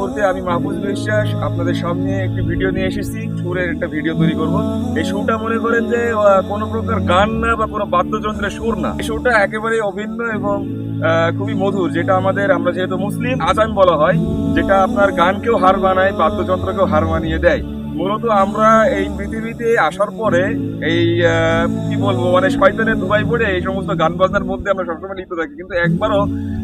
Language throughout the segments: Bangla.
মুহূর্তে আমি মাহফুজ বিশ্বাস আপনাদের সামনে একটি ভিডিও নিয়ে এসেছি। সুরের একটা ভিডিও তৈরি করব। এই সুরটা মনে করেন যে কোনো প্রকার গান না বা কোনো বাদ্যযন্ত্রের সুর না। এই সুরটা একেবারে অভিন্ন এবং খুবই মধুর, যেটা আমাদের, আমরা যেহেতু মুসলিম, আজান বলা হয়, যেটা আপনার গানকেও হার বানায় বাদ্যযন্ত্রকেও হার মানিয়ে দেয়। মূলত আমরা এই পৃথিবীতে আসার পরে এই কি বলব মানে শয়তানের দুবাই পড়ে এই সমস্ত গান বাজনার মধ্যে আমরা সবসময় লিপ্ত থাকি। কিন্তু একবারও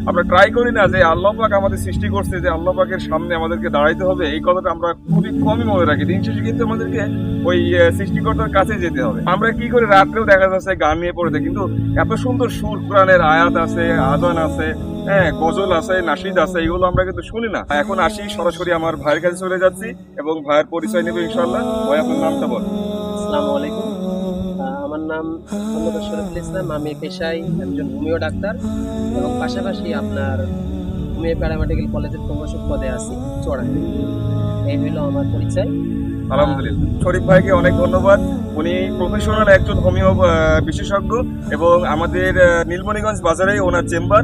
আমরা ট্রাই করি না যে আল্লাহ পাক আমাদের সৃষ্টি করছে, যে আল্লাহ পাকের সামনে আমাদেরকে দাঁড়াইতে হবে। এই কথাটা আমরা খুবই কমই মনে রাখি। দিন শেষে কিন্তু আমাদেরকে ওই সৃষ্টিকর্তার কাছে যেতে হবে। আমরা কি করে? রাত্রেও দেখা যাচ্ছে গান নিয়ে পড়ে কিন্তু এত সুন্দর সুর, কোরআনের আয়াত আছে, আজান আছে হ্যাঁ গজল আছে, নাসিদ আছে, এগুলো আমরা কিন্তু শুনি না। এখন আসি সরাসরি আমার ভাইয়ের কাছে চলে যাচ্ছি এবং ভাইয়ের পরিচয় নেবে ইনশাল্লাহ ভাই, আপনার নামটা বল। আসসালামু আলাইকুম। আমার নাম মোহাম্মদ শরীফুল ইসলাম। আমি পেশায় একজন হোমিও ডাক্তার এবং পাশাপাশি আপনার হোমিও প্যারামেডিক্যাল কলেজের প্রভাষক পদে আছি চড়াই এই হলো আমার পরিচয়। আলহামদুলিল্লাহ। শরীফ ভাইকে অনেক ধন্যবাদ। উনি প্রফেশনাল একজন হোমিও বিশেষজ্ঞ এবং আমাদের নীলমণিগঞ্জ বাজারেই ওনার চেম্বার।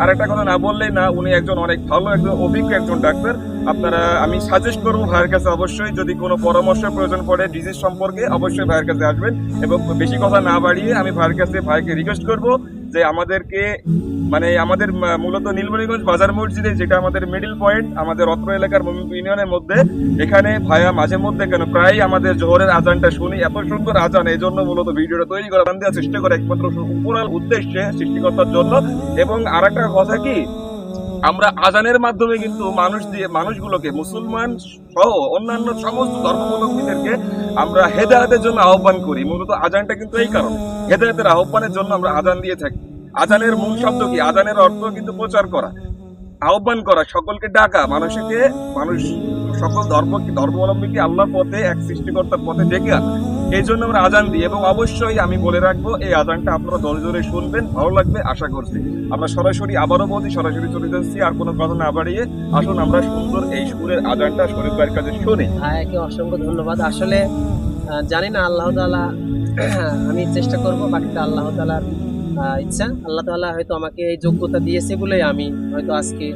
আর একটা কথা না বললেই না, উনি একজন অনেক ভালো, একজন অভিজ্ঞ একজন ডাক্তার। আপনারা, আমি সাজেস্ট করব ভাইয়ের কাছে অবশ্যই, যদি কোনো পরামর্শ প্রয়োজন পড়ে ডিজিজ সম্পর্কে অবশ্যই ভাইয়ের কাছে আসবেন। এবং বেশি কথা না বাড়িয়ে আমি ভাইয়ের কাছে, ভাইকে রিকোয়েস্ট করব যে আমাদেরকে মানে আমাদের মূলত নীলমণিগঞ্জ বাজার মসজিদে, যেটা আমাদের মিডিল পয়েন্ট আমাদের অত্র এলাকার ইউনিয়নের মধ্যে, এখানে ভাইয়া মাঝে মধ্যে কেন প্রায় আমাদের জোহরের আজানটা শুনি। এত সুন্দর আজান, এই জন্য মূলত ভিডিওটা তৈরি করা দেওয়ার চেষ্টা করে একমাত্র উপরাল উদ্দেশ্যে সৃষ্টিকর্তার জন্য। এবং আর একটা কথা কি, আমরা আজানের মাধ্যমে কিন্তু মানুষ দিয়ে, মানুষগুলোকে, মুসলমান সহ অন্যান্য সমস্ত ধর্মাবলম্বীদেরকে আমরা হেদায়তের জন্য আহ্বান করি। মূলত আজানটা কিন্তু এই কারণ। হেদায়তের আহ্বানের জন্য আমরা আজান দিয়ে থাকি। আজানের মূল শব্দ কি? আজানের অর্থ কিন্তু প্রচার করা আহ্বান করা সকলকে ডাকা মানুষকে মানুষ সকল ধর্ম ধর্মাবলম্বীকে আল্লাহর পথে এক সৃষ্টিকর্তার পথে ডেকে আনা? এই জন্য আমরা আজান দিই এবং অবশ্যই আমি বলে রাখব এই আজানটা আপনারা ধরে ধরে শুনবেন ভালো লাগবে আশা করছি। আমরা সরাসরি আবারও বলছি সরাসরি চলে যাচ্ছি আর কোনো কথা না বাড়িয়ে আসুন আমরা সুন্দর এই সুরের আজানটা শরীর ভাইয়ের কাছে শুনি। ভাইয়াকে অসংখ্য ধন্যবাদ। আসলে জানি না আল্লাহ তালা আমি চেষ্টা করব বাকিটা আল্লাহ তাআলার আহ, ইচ্ছা। আল্লাহ তাআলা হয়তো আমাকে এই যোগ্যতা দিয়েছে বলেই আমি হয়তো আজকে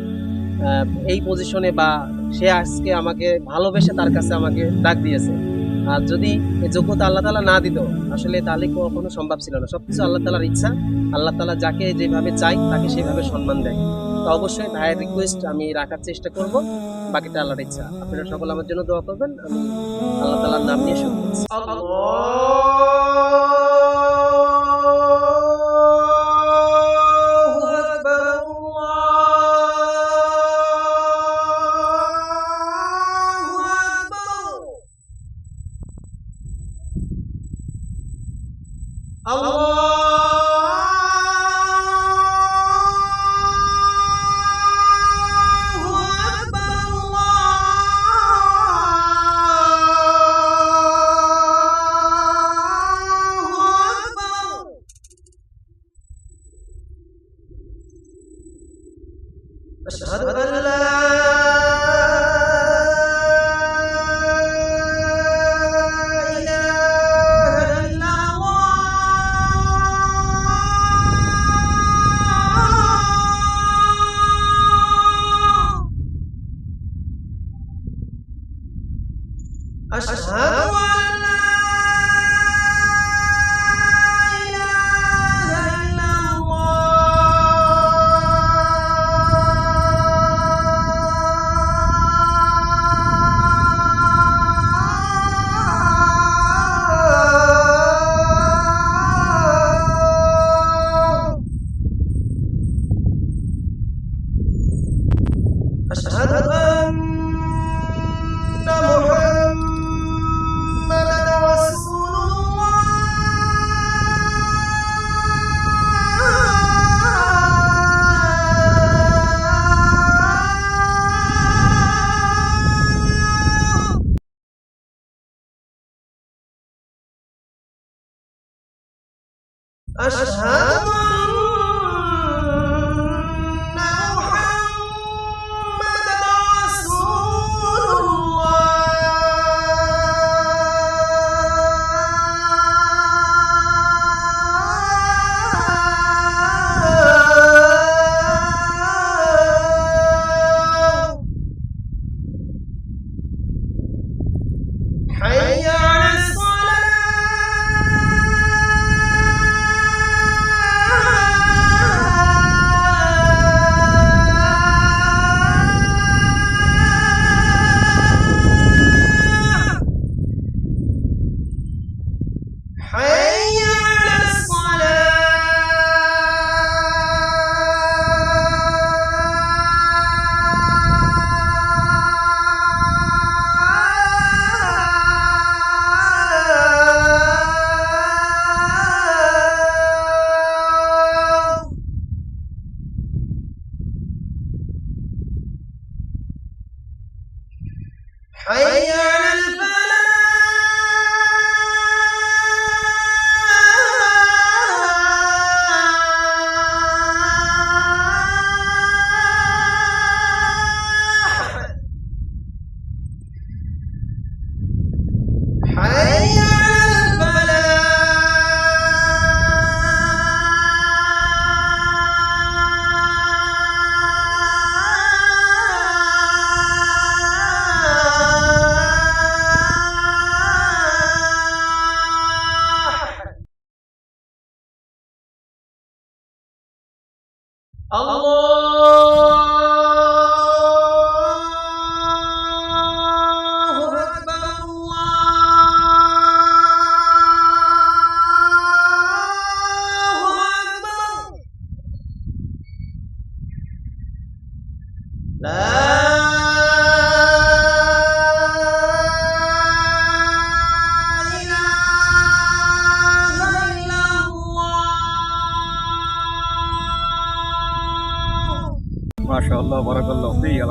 এই পজিশনে বা সে আজকে আমাকে ভালোবেসে তার কাছে আমাকে ডাক দিয়েছে। আর যদি যোগ্যতা আল্লাহ তাআলা না দিত, আসলে তাহলে কখনো সম্ভব ছিল না। সব কিছু আল্লাহ তালার ইচ্ছা। আল্লাহ তালা যাকে যেভাবে চাই তাকে সেভাবে সম্মান দেয়। তো অবশ্যই ভাইয়ের রিকোয়েস্ট আমি রাখার চেষ্টা করব। বাকিটা আল্লাহর ইচ্ছা। আপনারা সকল আমার জন্য দোয়া করবেন। আমি আল্লাহ তালার নাম নিয়ে শুরু করছি। 啊什么 أشهد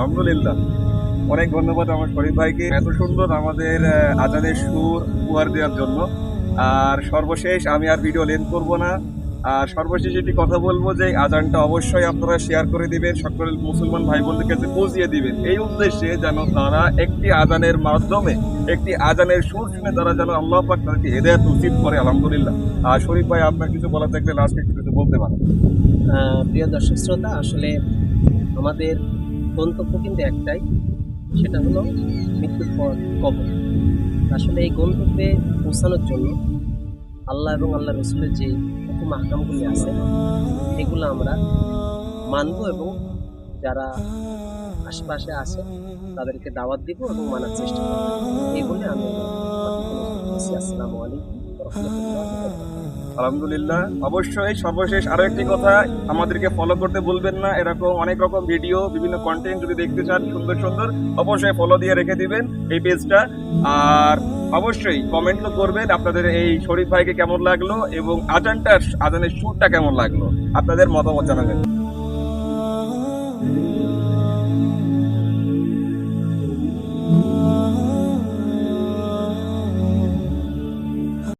আলহামদুলিল্লাহ। অনেক ধন্যবাদ আমার শরীফ ভাইকে। এত সুন্দর আমাদের আজানের সুর উপহার দেওয়ার জন্য। আর সর্বশেষ আমি আর ভিডিও লেন করব না। আর সর্বশেষ একটি কথা বলব যে, আজানটা অবশ্যই আপনারা শেয়ার করে দিবেন, সকল মুসলমান ভাই বোনদের কাছে পৌঁছিয়ে দিবেন। এই উদ্দেশ্যে যেন তারা একটি আজানের মাধ্যমে, একটি আজানের সুর শুনে তারা যেন আল্লাহ পাক তাদেরকে হেদায়ত উচিত করে, আলহামদুলিল্লাহ। আর শরীফ ভাই, আপনার কিছু বলা থাকলে লাস্ট কিছু বলতে পারেন। প্রিয় দর্শক শ্রোতা, আসলে আমাদের গন্তব্য কিন্তু একটাই, সেটা হলো মৃত্যুর পর কবর। আসলে এই গন্তব্যে পৌঁছানোর জন্য আল্লাহ এবং আল্লাহ রসুলের যে হুকুম আহকামগুলি আছে, এগুলো আমরা মানব এবং যারা আশেপাশে আছে, তাদেরকে দাওয়াত দিব এবং মানার চেষ্টা করব। এই বলে আমি আসসালামু আলাইকুম। আলহামদুলিল্লাহ। অবশ্যই সর্বশেষ আরও একটি কথা, আমাদেরকে ফলো করতে ভুলবেন না। এরকম অনেক রকম ভিডিও বিভিন্ন কন্টেন্ট যদি দেখতে চান, সুন্দর সুন্দর, অবশ্যই ফলো দিয়ে রেখে দিবেন এই পেজটা আর অবশ্যই কমেন্ট করবেন, আপনাদের এই শরীফ ভাইকে কেমন লাগল এবং আজানটার, আজানের সুরটা কেমন লাগল, আপনাদের মতামত জানাবেন।